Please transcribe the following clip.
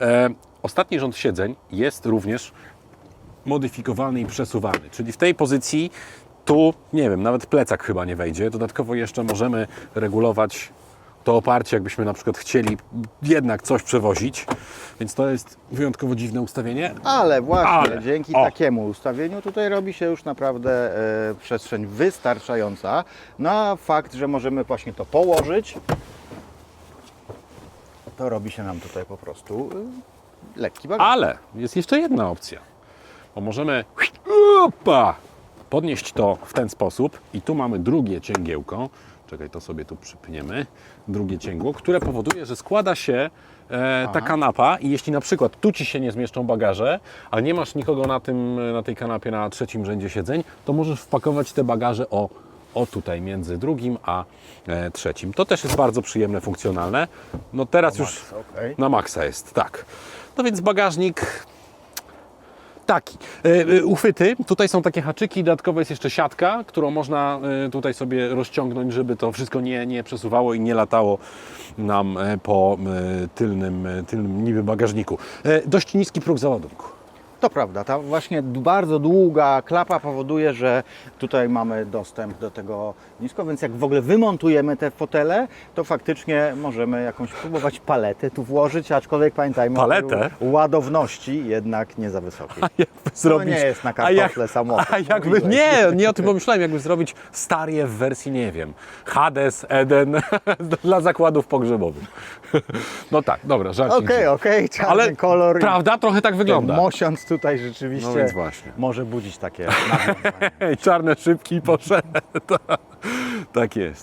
E, ostatni rząd siedzeń jest również modyfikowalny i przesuwalny, czyli w tej pozycji tu, nie wiem, nawet plecak chyba nie wejdzie. Dodatkowo jeszcze możemy regulować to oparcie, jakbyśmy na przykład chcieli jednak coś przewozić, więc to jest wyjątkowo dziwne ustawienie. Ale właśnie Ale. dzięki O. takiemu ustawieniu tutaj robi się już naprawdę e, przestrzeń wystarczająca na fakt, że możemy właśnie to położyć. To robi się nam tutaj po prostu e, lekki bagaż. Ale jest jeszcze jedna opcja, bo możemy opa, podnieść to w ten sposób i tu mamy drugie cięgiełko, czekaj, to sobie tu przypniemy, drugie cięgło, które powoduje, że składa się e, ta kanapa i jeśli na przykład tu Ci się nie zmieszczą bagaże, ale nie masz nikogo na, tym, na tej kanapie na trzecim rzędzie siedzeń, to możesz wpakować te bagaże o, o tutaj między drugim a e, trzecim. To też jest bardzo przyjemne, funkcjonalne. No teraz już maksa, okej. na maksa jest, tak. No więc bagażnik taki. E, e, Uchwyty, tutaj są takie haczyki, dodatkowo jest jeszcze siatka, którą można tutaj sobie rozciągnąć, żeby to wszystko nie, nie przesuwało i nie latało nam po tylnym, tylnym niby bagażniku. Dość niski próg załadunku. To prawda, ta właśnie bardzo długa klapa powoduje, że tutaj mamy dostęp do tego nisko, więc jak w ogóle wymontujemy te fotele, to faktycznie możemy jakąś próbować paletę tu włożyć, aczkolwiek pamiętajmy Paletę? o ładowności jednak nie za wysokiej. Jakby zrobić, nie jest na a jak- kartofle samochód, A jakby, mówiłeś. nie, nie o tym pomyślałem, jakby zrobić Starię w wersji, nie wiem, Hades, Eden dla zakładów pogrzebowych. No tak, dobra, żarcik. Okej, okej, czarny Ale kolor i prawda? Trochę tak wygląda. mosiąc tutaj rzeczywiście No więc właśnie. może budzić takie nawiązania. Czarne szybki poszedł. tak jest.